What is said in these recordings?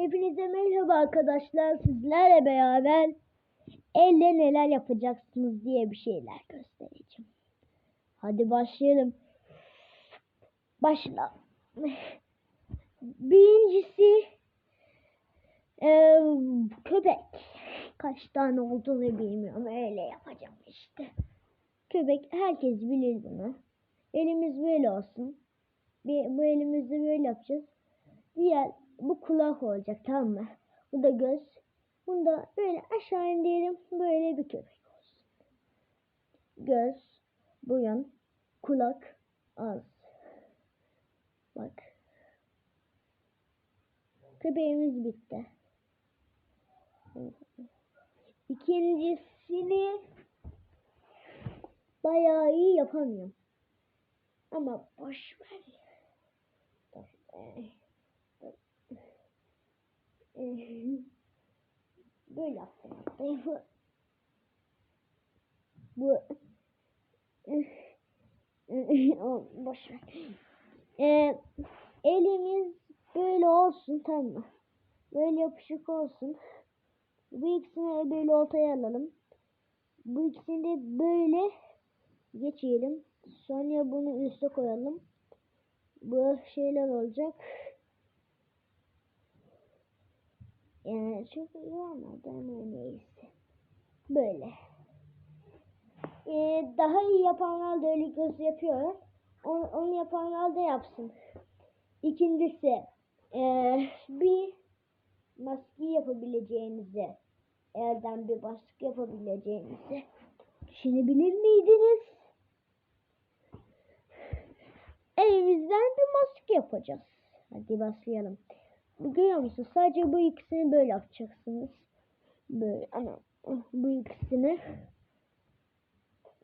Hepinize merhaba arkadaşlar. Sizlerle beraber elle neler yapacaksınız diye bir şeyler göstereceğim. Hadi başlayalım. Başla. Birincisi eee, köpek. Kaç tane olduğunu bilmiyorum. Öyle yapacağım işte. Köpek herkes bilir bunu. Elimiz böyle olsun. Bir, bu elimizde böyle yapacağız. Diğer bu kulak olacak tamam mı? Bu da göz. Bunu da böyle aşağı indirelim. Böyle bir köpek olsun. Göz, burun, kulak, ağız. Bak. Köpeğimiz bitti. İkincisini bayağı iyi yapamıyorum. Ama boş ver. Dur. Eh, Böyle yaptım. Bu O, boş ver. Ee, elimiz böyle olsun tamam mı? Böyle yapışık olsun. Bu ikisini böyle ortaya alalım. Bu ikisini de böyle geçelim. Sonra bunu üste koyalım. Bu şeyler olacak. Çok iyi olmadı ama neyse. Böyle. Ee, daha iyi yapanlar da öyle göz yapıyor. Onu, onu yapanlar da yapsın. İkincisi ee, bir maske yapabileceğinizi elden bir maske yapabileceğinizi düşünebilir miydiniz? Elimizden bir maske yapacağız. Hadi başlayalım. Görüyor musun? Sadece bu ikisini böyle yapacaksınız. Böyle ana bu ikisini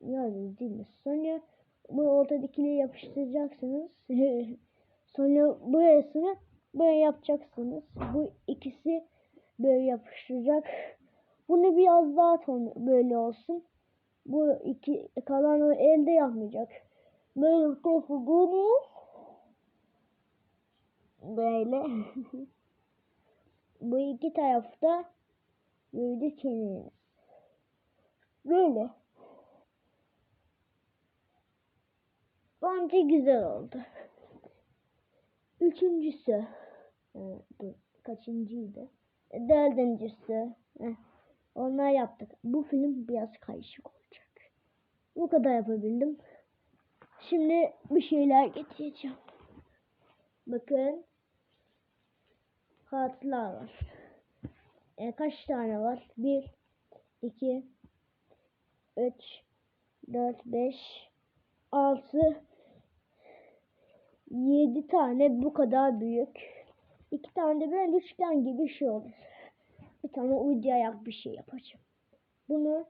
gördünüz değil mi? Sonra bu ortadakileri yapıştıracaksınız. Sonra burasını böyle yapacaksınız. Bu ikisi böyle yapıştıracak. Bunu biraz daha ton böyle olsun. Bu iki kalanı elde yapmayacak. Böyle tarafı bunu böyle bu iki tarafta böyle çeneniz. Böyle. Bence güzel oldu. Üçüncüsü. Dur, kaçıncıydı? Dördüncüsü. Heh, Onlar yaptık. Bu film biraz karışık olacak. Bu kadar yapabildim. Şimdi bir şeyler getireceğim. Bakın. Kartlar var. E, kaç tane var? 1, 2, 3, 4, 5, 6, 7 tane bu kadar büyük. 2 tane de böyle üçgen gibi bir şey olur. Bir tane uydu ayak bir şey yapacağım. Bunu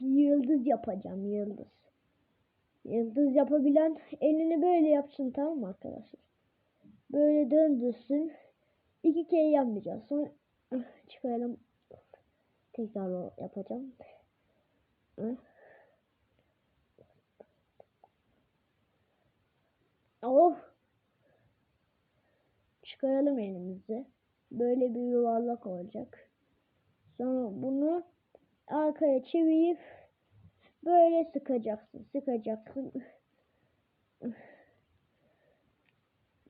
yıldız yapacağım yıldız. Yıldız yapabilen elini böyle yapsın tamam mı arkadaşlar? Böyle döndürsün. İki kere yapmayacağız. Sonra çıkaralım. Tekrar yapacağım. Of. Çıkaralım elimizi. Böyle bir yuvarlak olacak. Sonra bunu arkaya çevirip böyle sıkacaksın. Sıkacaksın.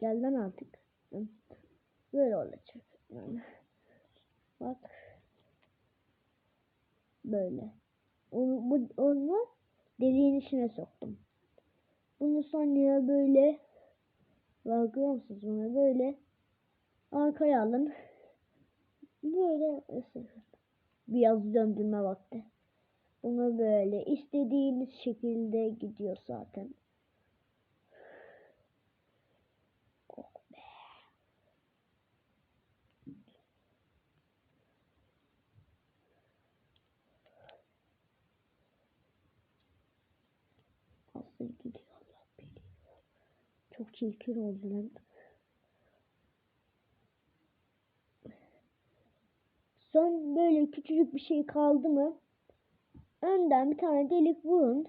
Gel lan artık. Böyle olacak. Yani. Bak. Böyle. Onu, bu, onu deliğin içine soktum. Bunu sonra böyle bakıyor musunuz buna böyle arkaya alın. Böyle biraz döndürme vakti. Bunu böyle istediğiniz şekilde gidiyor zaten. Oh be. Nasıl gidiyor Allah biliyor. Çok çirkin oldu lan. Son böyle küçücük bir şey kaldı mı? Önden bir tane delik vurun.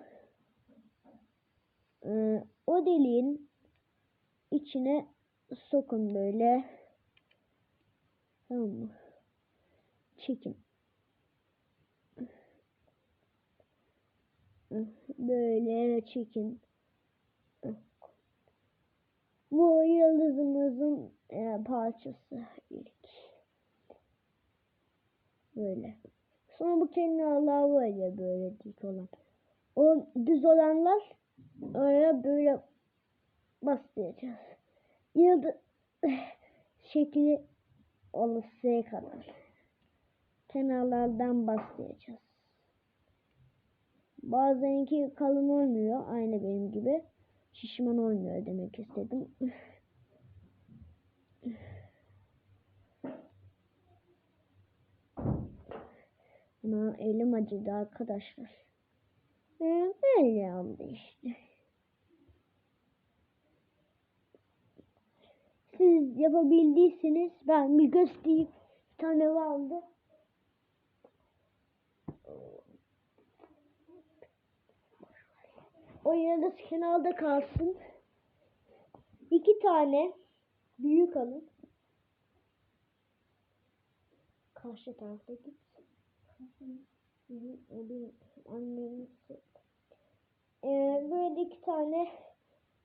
Ee, o deliğin içine sokun böyle. Tamam mı? Çekin. Böyle çekin. Bu yıldızımızın e, parçası ilk. Böyle. Sonra bu kenarlar böyle dik olan. O düz olanlar oraya böyle bastıracağız. Yıldız şekli oluşuya kadar. Kenarlardan bastıracağız. Bazenki kalın olmuyor. Aynı benim gibi. Şişman olmuyor demek istedim. Ama elim acıdı arkadaşlar. Böyle oldu işte. Siz yapabildiyseniz ben bir göstereyim. Bir tane vardı. O yıldız kenarda kalsın. İki tane büyük alın. Karşı tarafta git. O annemin ee, böyle iki tane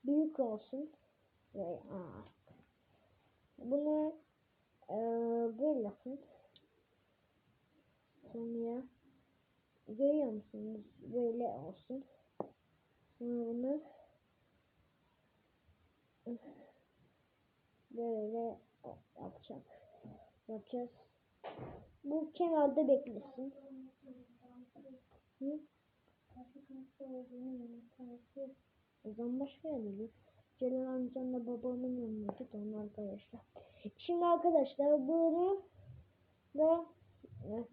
büyük olsun. Böyle, aa. Bunu ee, böyle yapın. Sonra görüyor musunuz? Böyle olsun. Sonra bunu böyle yapacağım. Yapacağız. Bu kenarda beklesin. Hı? O zaman başka gidiyor. Celal amcamla babamın yanına git onu arkadaşlar. Şimdi arkadaşlar bunu da e,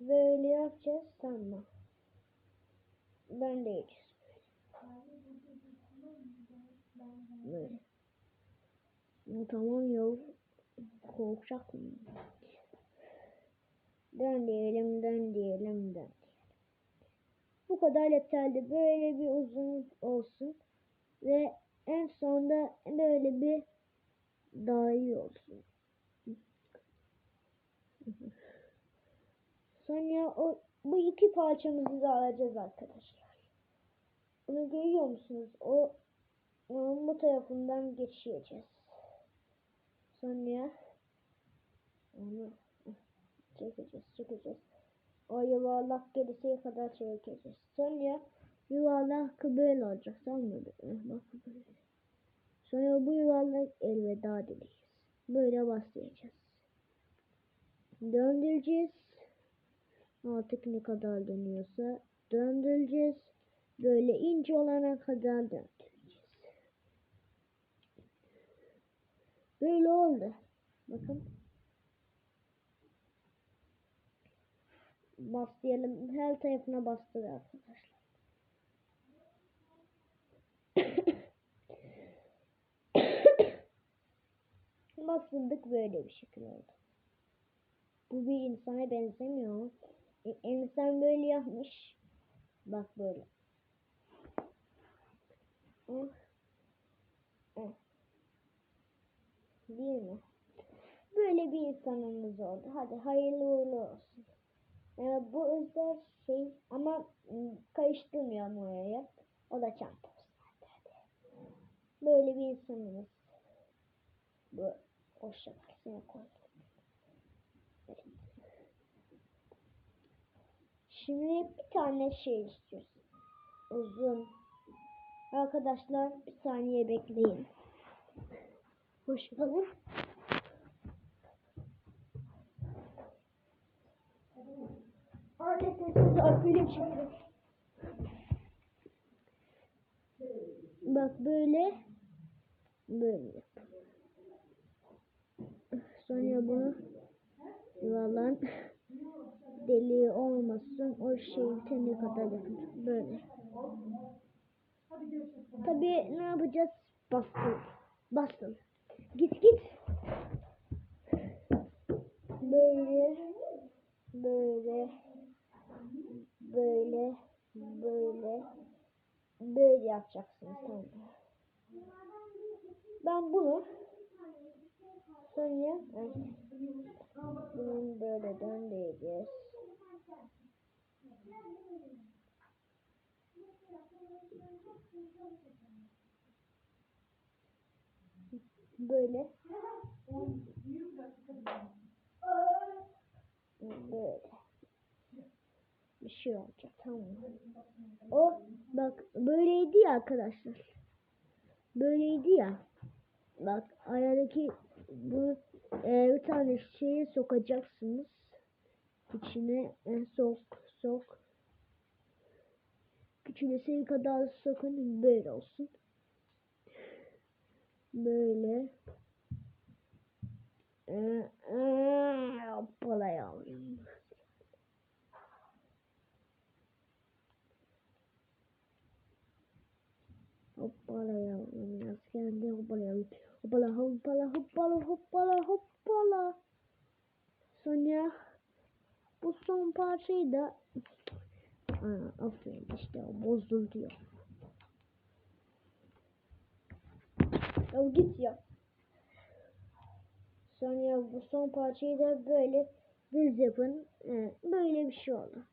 böyle yapacağız tamam. Ben de yiyeceğiz. Böyle. Tamam ya. Korkacak mıyım? Dön diyelim, dön diyelim, dön. Bu kadar yeterli. Böyle bir uzun olsun. Ve en sonda böyle bir daha iyi olsun. Sonra o bu iki parçamızı da alacağız arkadaşlar. Bunu görüyor musunuz? O onun bu tarafından geçireceğiz. Sonra onu çekeceğiz, çekeceğiz. O yuvarlak gerisiye kadar çekeceğiz. Sonra yuvarlak böyle olacak. Bak böyle. Sonra bu yuvarlak elveda diyeceğiz. Böyle bastıracağız. Döndüreceğiz. Artık ne kadar dönüyorsa döndüreceğiz. Böyle ince olana kadar döndüreceğiz. Böyle oldu. Bakın. Bastıralım. Her tarafına bastır arkadaşlar. Bastırdık böyle bir şekil oldu. Bu bir insana benzemiyor. E, insan böyle yapmış. Bak böyle. Oh. Oh. Değil mi? Böyle bir insanımız oldu. Hadi hayırlı uğurlu olsun. Ee, bu özel şey ama ım, karıştırmıyorum oraya. O da çantası. Böyle bir insanımız. Bu hoşça kal. Seni koy. Evet. Şimdi bir tane şey istiyoruz. Uzun. Arkadaşlar bir saniye bekleyin. Hoş ol, film çekiyor. Bak böyle. Böyle. Sonra bunu yuvarlan deliği olmasın. O şey bitene kadar yapın. Böyle. Tabii ne yapacağız? Bastır. Bastır. Git git. Böyle. Böyle. Böyle. Böyle. Böyle yapacaksınız tamam? Ben bunu Sonra evet. Bunun böyle döndüreceğiz. Böyle. Böyle. Bir şey olacak tamam mı? O bak böyleydi ya arkadaşlar. Böyleydi ya. Bak aradaki bu e, bir tane şeyi sokacaksınız. İçine e, sok sok. Küçüleseye kadar sokun böyle olsun. Böyle. Ee, ee, hoppala yavrum. Hoppala yavrum. Yaz geldi hoppala yavrum. Hoppala hoppala hoppala hoppala hoppala. Sonra bu son parçayı da Aa, aferin işte o bozuldu. Ya git ya. Sonra bu son parçayı da böyle düz yapın. Ee, böyle bir şey oldu.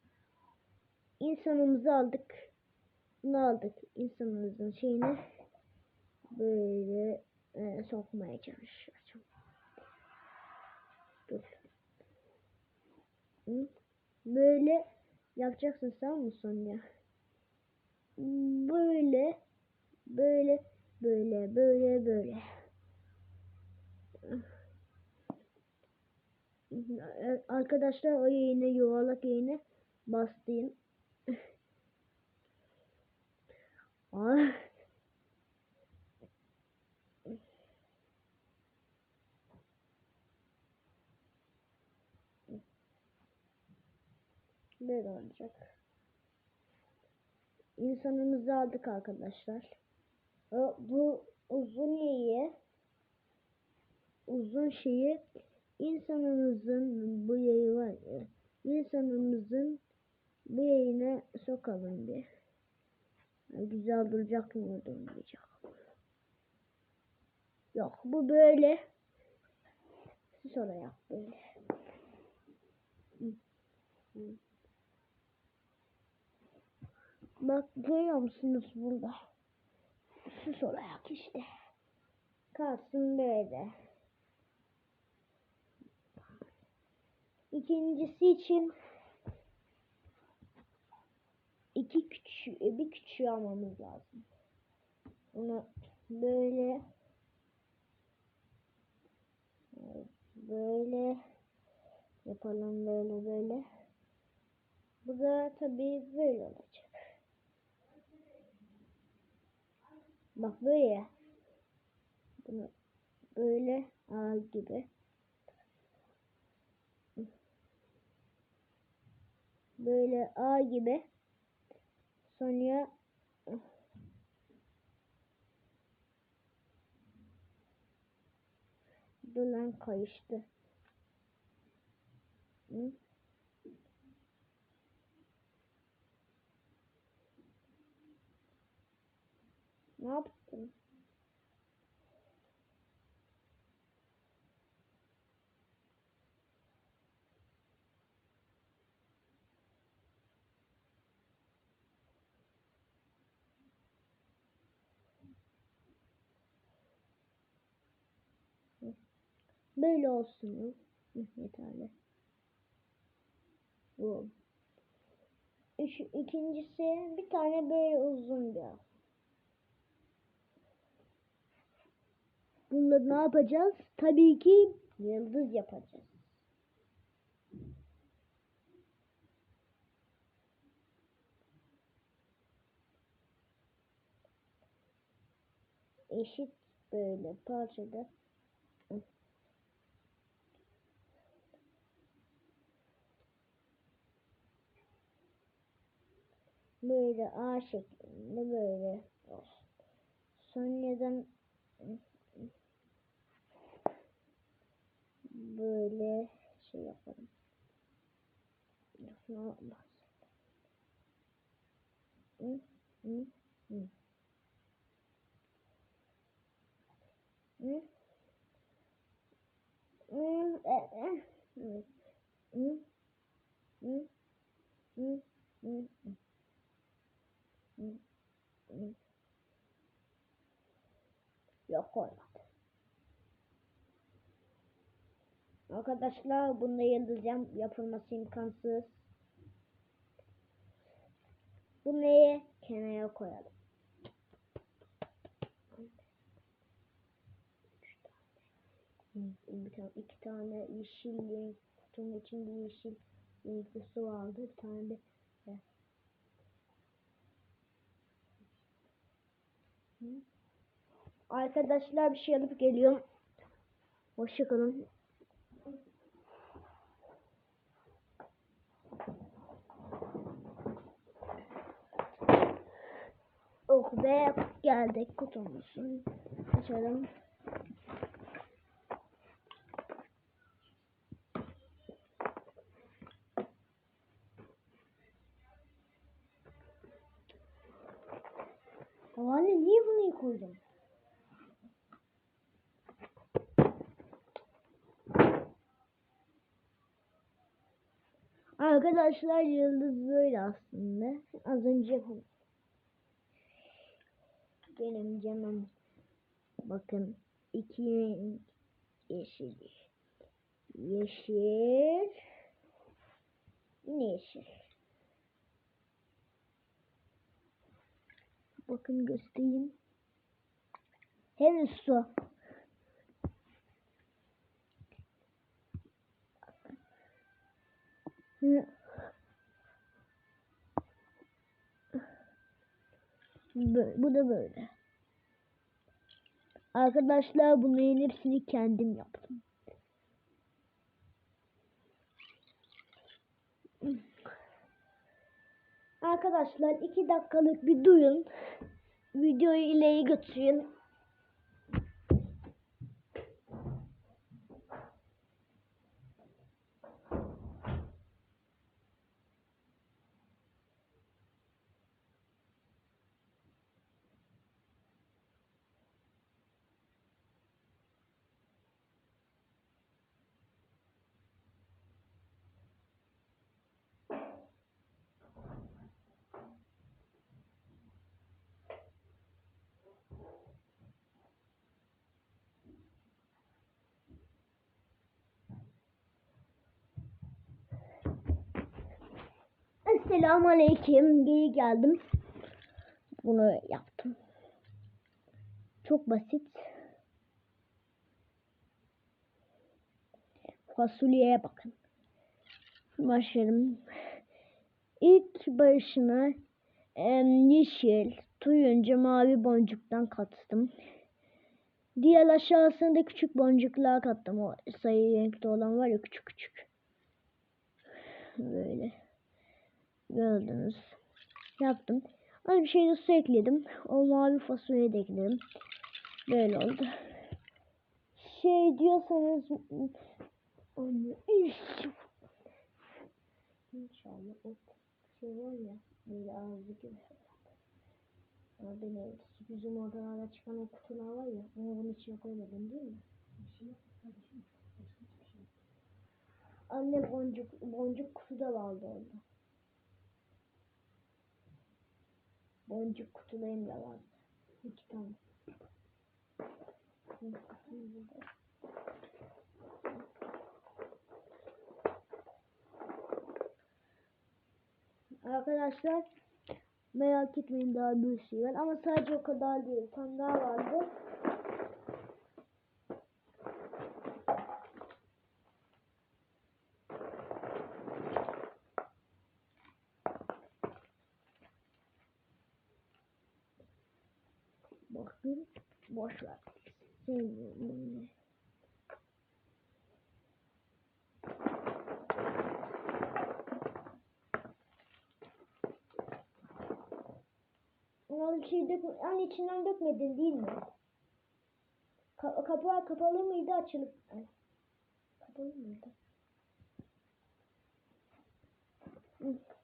İnsanımızı aldık. Ne aldık? İnsanımızın şeyini böyle e, sokmaya çalışacağım. Dur. Hı? Böyle yapacaksın tamam mı Sonya? Böyle böyle böyle böyle böyle. Arkadaşlar o yayına yuvarlak yayına bastayım. Böyle olacak. İnsanımızı aldık arkadaşlar. Bu uzun yayı uzun şeyi insanımızın bu yayı var ya insanımızın bu yayına sokalım bir. Güzel duracak mı durmayacak? Yok bu böyle. Sonra yap böyle. Bak görüyor musunuz burada? Süs olarak işte. Kalsın böyle. İkincisi için iki küçük bir küçüğü almamız lazım. Onu böyle böyle yapalım böyle böyle. Bu da tabii böyle olacak. Bak böyle ya. Bunu böyle ağ gibi. Böyle ağ gibi. Sonra Dolan kayıştı. Hı? Ne yaptın? Böyle olsun. Yeterli. Bu. Üç, ikincisi bir tane böyle uzun bir al. Bunda ne yapacağız? Tabii ki yıldız yapacağız. Eşit böyle parçada böyle A şeklinde böyle olsun. Sonradan böyle şey yaparım. Ne olmaz. Hı, hı, hı. Hı? Evet. Hı? Hı? Hı? Hı? Hı? Hı? Yok olmadı. Arkadaşlar bunu yazacağım. Yapılması imkansız. Bu neye? Kenara koyalım. Bir tane, iki tane yeşil kutunun içinde yeşil su vardı. Bir tane de e, Hı. Arkadaşlar bir şey alıp geliyorum. Hoşçakalın. Oh be geldik kutumuzun. Açalım. Anne niye bunu koydun? Arkadaşlar yıldız böyle aslında. Az önce. Benim canım. Bakın iki yeşil. Yeşil. Yine yeşil. Bakın göstereyim. Hem su. Hı. Bö- Bu da böyle. Arkadaşlar bunların hepsini kendim yaptım. Arkadaşlar iki dakikalık bir duyun. Videoyu ileri götürün. Esselamu Aleyküm. Geri geldim. Bunu yaptım. Çok basit. Fasulyeye bakın. Başlayalım. İlk başına em, yeşil, turuncu, mavi boncuktan kattım. Diğer aşağısında küçük boncuklar kattım. O sayı renkte olan var ya küçük küçük. Böyle. Gördünüz. Yaptım. Aynı şeyde su ekledim. O mavi fasulyeyi de ekledim. Böyle oldu. Şey diyorsanız. İnşallah o şey var ya böyle ağzı gibi. Ama beni bizim odalarda çıkan o kutular var ya onu bunun içine koymadın değil mi? Anne boncuk boncuk kutuda vardı orada. Boncuk kutularım da vardı. İki tane. Arkadaşlar merak etmeyin daha bir şey var ama sadece o kadar değil. Tane daha vardı. Bakın boş ver. Ama bir şey dökme. Anne içinden dökmedin değil mi? Ka kapağı kapalı mıydı açılıp? Kapalı mıydı? Hı.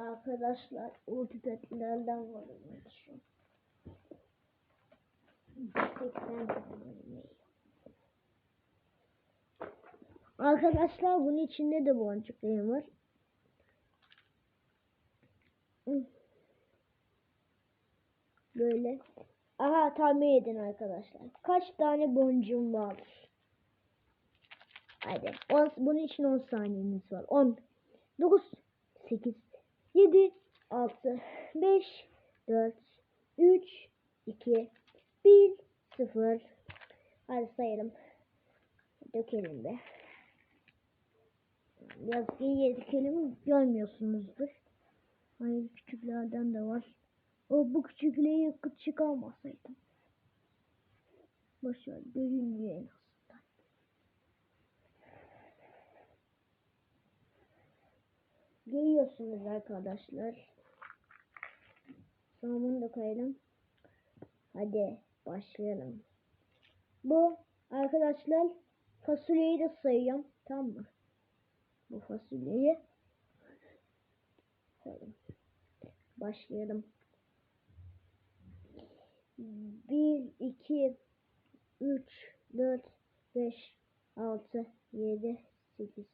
Arkadaşlar o pipetlerden var şu. 80 tane. Arkadaşlar bunun içinde de boncuklarım var. Böyle. Aha tahmin edin arkadaşlar. Kaç tane boncuğum var? Hadi. On, bunun için 10 saniyeniz var. 10, 9, 8, 7, 6, 5, 4, 3, 2, 1, 0. Hadi sayalım. Dökelim be. Yazgı yedekelim görmüyorsunuzdur. Hayır küçüklerden de var. O bu küçükleri küçük almasaydım. Boşver görünmüyor en Görüyorsunuz arkadaşlar. Sonra bunu da koyalım. Hadi başlayalım. Bu arkadaşlar fasulyeyi de sayıyorum. Tamam mı? Bu fasulyeyi. Başlayalım. 1, 2, 3, 4, 5, 6, 7, 8,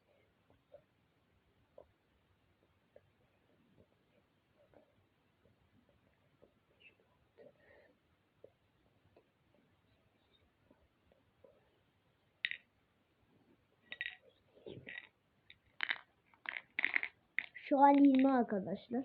Şu an 20 arkadaşlar.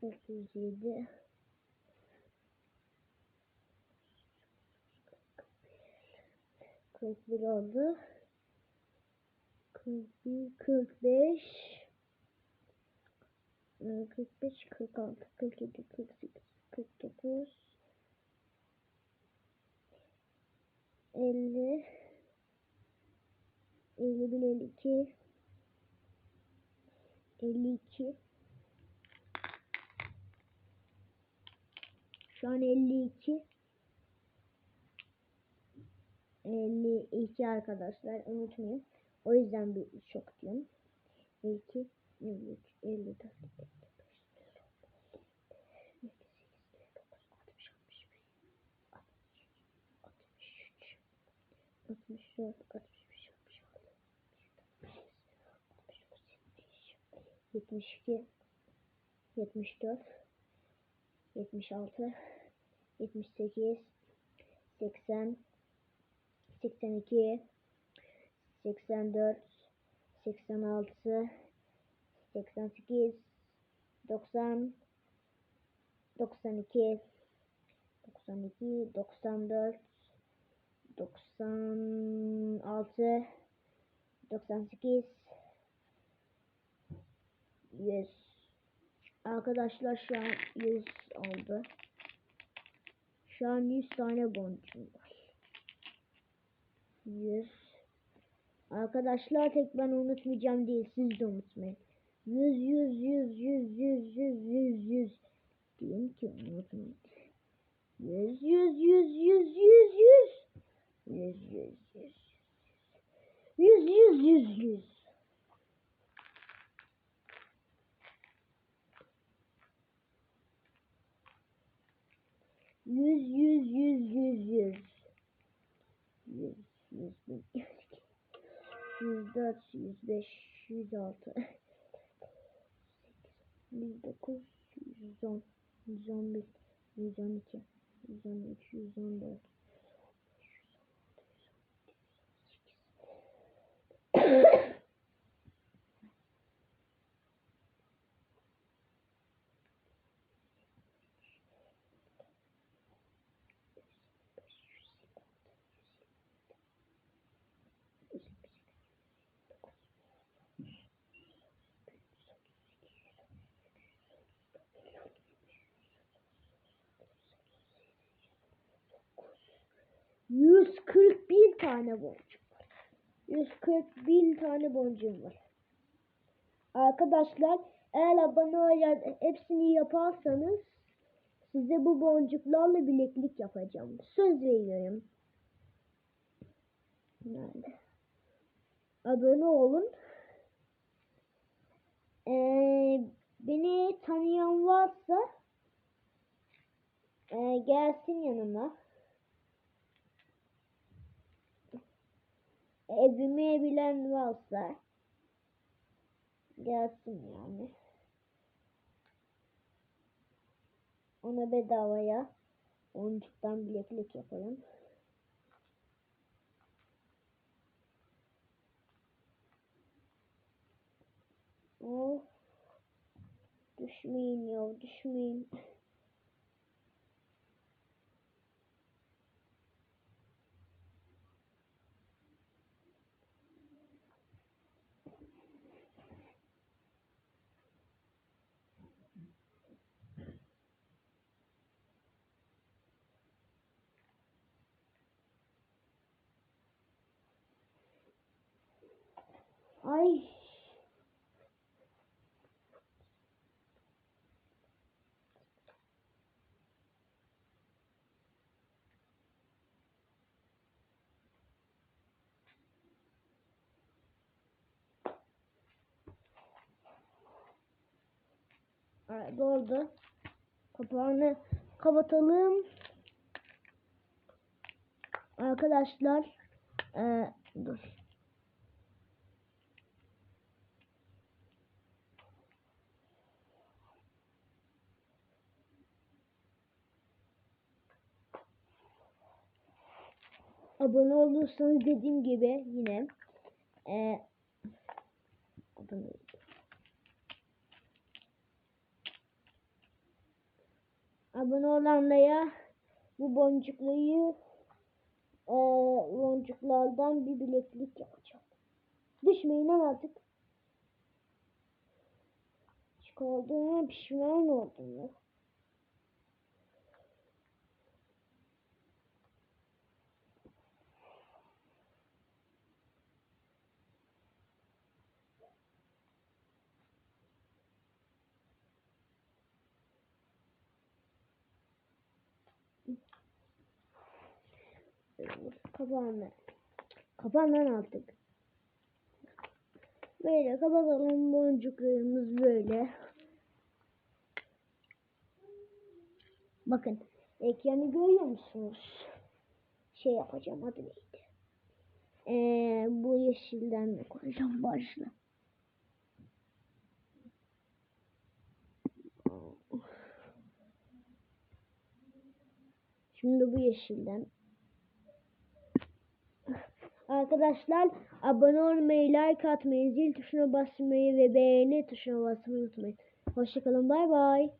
307 41 oldu. 41, 45 45, 46, 47, 48, 49 50 51, 52 52 Şu an 52. 52 arkadaşlar unutmayın. O yüzden bir çok diyorum. 52, 53, 54, 55, 64, 65, 72, 74, 76, 78, 80, 82, 84, 86, 88, 90, 92, 92, 94, 96, 98, 100. Arkadaşlar şu an 100 oldu. Şu an 100 tane boncuğum var. 100. Arkadaşlar tek ben unutmayacağım değil siz de unutmayın. 100 100 100 100 100 100 100 100 diyeyim ki unutmayın. 100 100 100 100 100 100 100 100 100 100 100 100 Yüz, yüz, yüz, yüz, yüz. Yüz, yüz, yüz, yüz. Yüz dört, yüz beş, yüz altı. Yüz dokuz, yüz on, yüz on bir, yüz on iki, yüz on üç, yüz on dört. Yüz on altı, yüz on yedi, yüz on sekiz. 141 tane boncuk var. 141 tane boncuğum var. Arkadaşlar eğer abone olarak hepsini yaparsanız size bu boncuklarla bileklik yapacağım. Söz veriyorum. Nerede? Abone olun. Ee, beni tanıyan varsa e, gelsin yanıma. Evimi bilen varsa gelsin yani. Ona bedavaya oyuncuktan bileklik yaparım. Of. Düşmeyin ya düşmeyin. Ay. Evet, doldu. Kapağını kapatalım. Arkadaşlar, eee dur. Abone olursanız dediğim gibi yine e, abone abone olanlara bu boncukları e, boncuklardan bir bileklik yapacağım. Düşmeyin artık. Çıkardığıma pişman oldum. Kapağını. Kapağından artık. Böyle kapatalım boncuklarımız böyle. Bakın ekranı görüyor musunuz? Şey yapacağım adı neydi? Ee, bu yeşilden de koyacağım başla. Şimdi bu yeşilden Arkadaşlar abone olmayı, like atmayı, zil tuşuna basmayı ve beğeni tuşuna basmayı unutmayın. Hoşçakalın bay bay.